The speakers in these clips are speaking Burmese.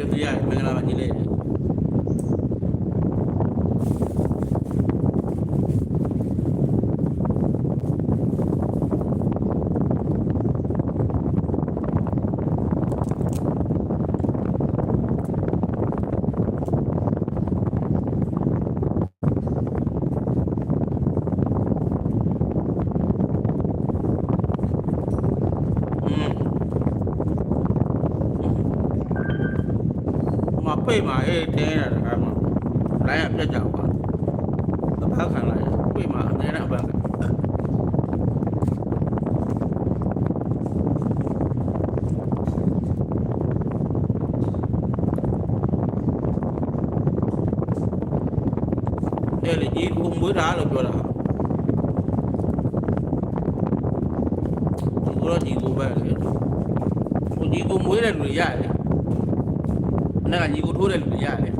Itu dia pengen. ပိတ်မှာအေးတင်းရတယ်ကမှလိုင်းရပြတ်ကြပါအဘခံလိုက်ပိတ်မှာအများနဲ့အဘခံအဲ့လေကြီးကိုမွေးတာလို့ပြောတာဒီကိုတော့ဒီကိုပဲလေကိုကြီးကိုမွေးတဲ့လူတွေရတယ် အဲ့ဒါကညီကိုထိုးတဲ့လူတွေရတယ်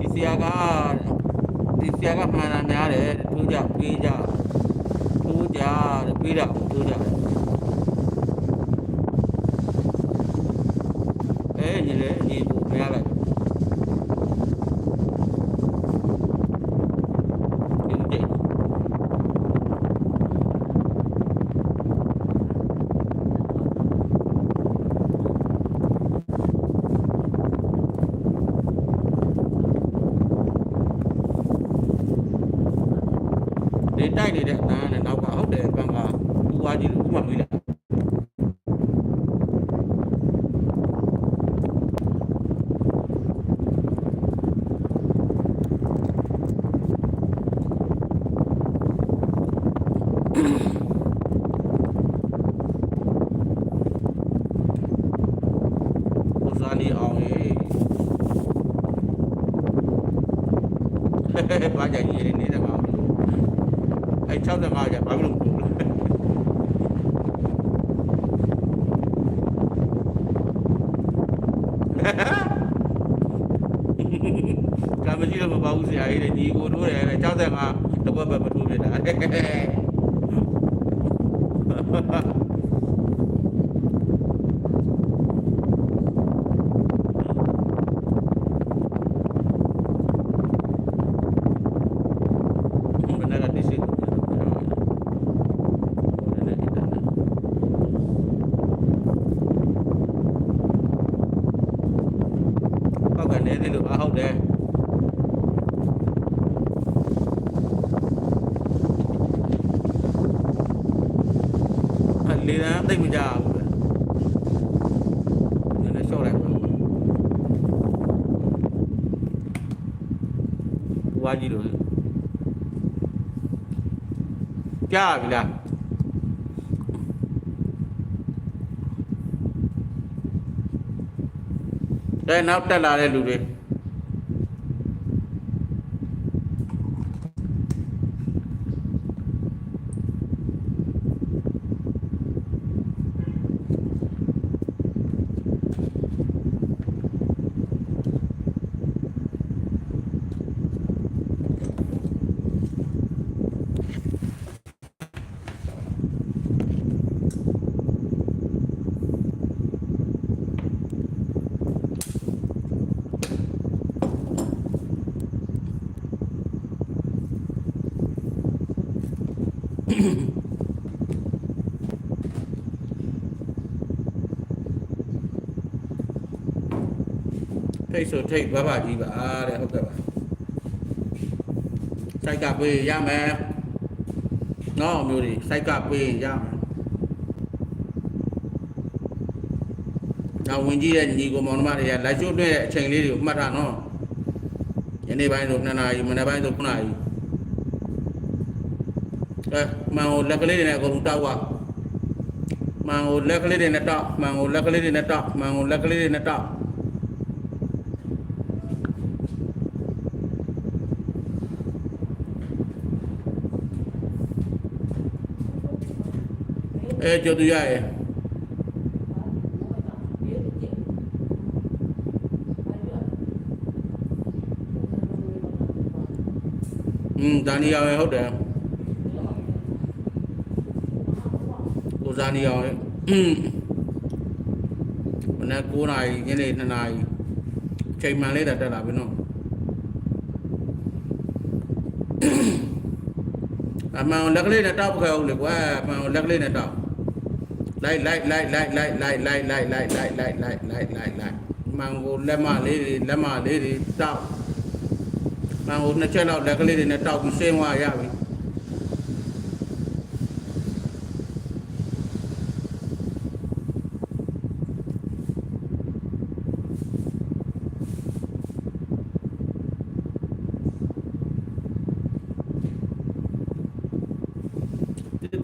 ဒီဆရာက ဒီဆရာကမှန်တာများတယ်ထိုးကြပေးကြထိုးကြတဲ့ပေးတာထိုးကြတယ်အဲညီလေညီကိုမရလိုက်ဒီတဲ့ဒီတိုက်နေတဲ့အတန်းနဲ့နောက်ကဟုတ်တယ်ကံကဥပါကြီးလို့ဥမမေးလိုက်ကိုစားနေအောင်ရေ ဘာကြကြီးနေနေတယ်မှာအဲ65ကျဘာလို့မလို့လဲကမကြီးတော့မပါဘူးဆရာကြီးတဲ့ညီကိုတို့တယ်65တကွက်ပဲမထိုးပြတာ talaga decision lên tinh mình chờ nên nó show đẹp quá gì được ကပောက်ကနေသေးလို့အဟုတ်တယ်အလေတန်းသိပ်မကြဘူးလေနည်းနည်းရှော့လိုက်ပါဘွားကြီးလို့လေကြားပြီလားအဲနောက်တက်လာတဲ့လူတွေ ထိတ်ဆိုထိတ်ဘဘကြီးပါတဲ့ဟုတ်ကဲ့ပါစိုက်ကပေးရမယ်နော်မျိုးတွေစိုက်ကပေးရမယ်နောက်ဝင်ကြီးတဲ့ညီကိုမောင်နှမတွေကလိုက်ကျွတ်တွေ့တဲ့အချိန်လေးတွေကိုမှတ်ထားနော်ယနေ့ပိုင်းဆို2နာရီမနေ့ပိုင်းဆို9နာရီအဲမှန်ကိုလက်ကလေးတွေနဲ့အကုန်လုံးတောက်သွားမှန်ကိုလက်ကလေးတွေနဲ့တောက်မှန်ကိုလက်ကလေးတွေနဲ့တောက်မှန်ကိုလက်ကလေးတွေနဲ့တောက် E cho tôi dạy Ừ, Daniel ấy hốt đẹp. Cô Daniel ấy. Mình đã cô này, cái này, thằng này Chạy mà lấy đặt ra là bên không à, mà lắc lên là tóc không? Được quá mà lắc lên là tao. လာပြီနော်အမှန်လက်ကလေးနဲ့တောက်ခဲ့အောင်လေကွာအမှန်လက်ကလေးနဲ့တောက်လိုက်လိုက်လိုက်လိုက်လိုက်လိုက်လိုက်လိုက်လိုက်လိုက်လိုက်လိုက်လိုက်လိုက်လိုက်မှန်ကိုလက်မလေးတွေလက်မလေးတွေတောက်မှန်ကိုနှစ်ချက်လောက်လက်ကလေးတွေနဲ့တောက်ပြီးဆင်းသွားရပြီ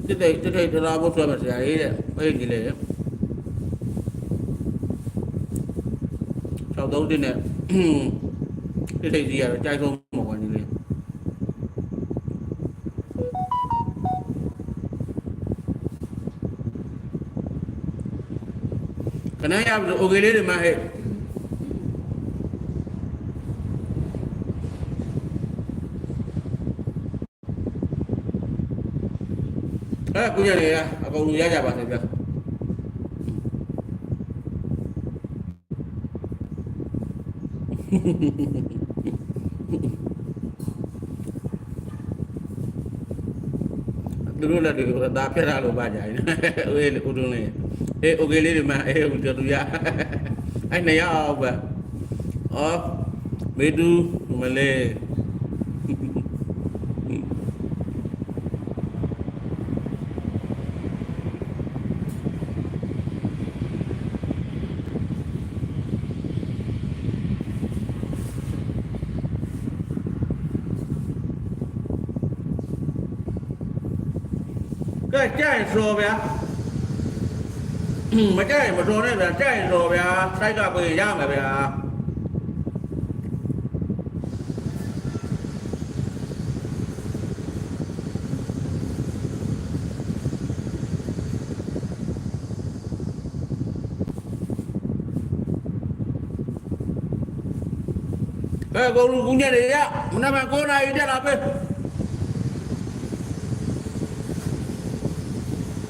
တိတိတိတိတရာဘုဆိုမှာဆရာကြီးတဲ့ ഒരിതില് sau đó thì nè cái thầy gì à? Trai không? Một quả như vậy cái này em ok đấy mà, hệ. À cũng như này à? ကုန်လူရကြပါစေဗျာသူတို့လည်းဒီဒါဖက်ရလို့ပါကြရင်အေးဦးတွန်းလေးအေး okay လေးဒီမှာအေးဦးတူရအဲ့နေရအောင်ပဲအော်မေတူမလေး 再再说呗。mà chạy ừ. mà rồi đấy là chạy rồi bé sai cả bề ra mà bé cái con cũng nghe đấy á, hôm nay mà cô này đi ra làm đi.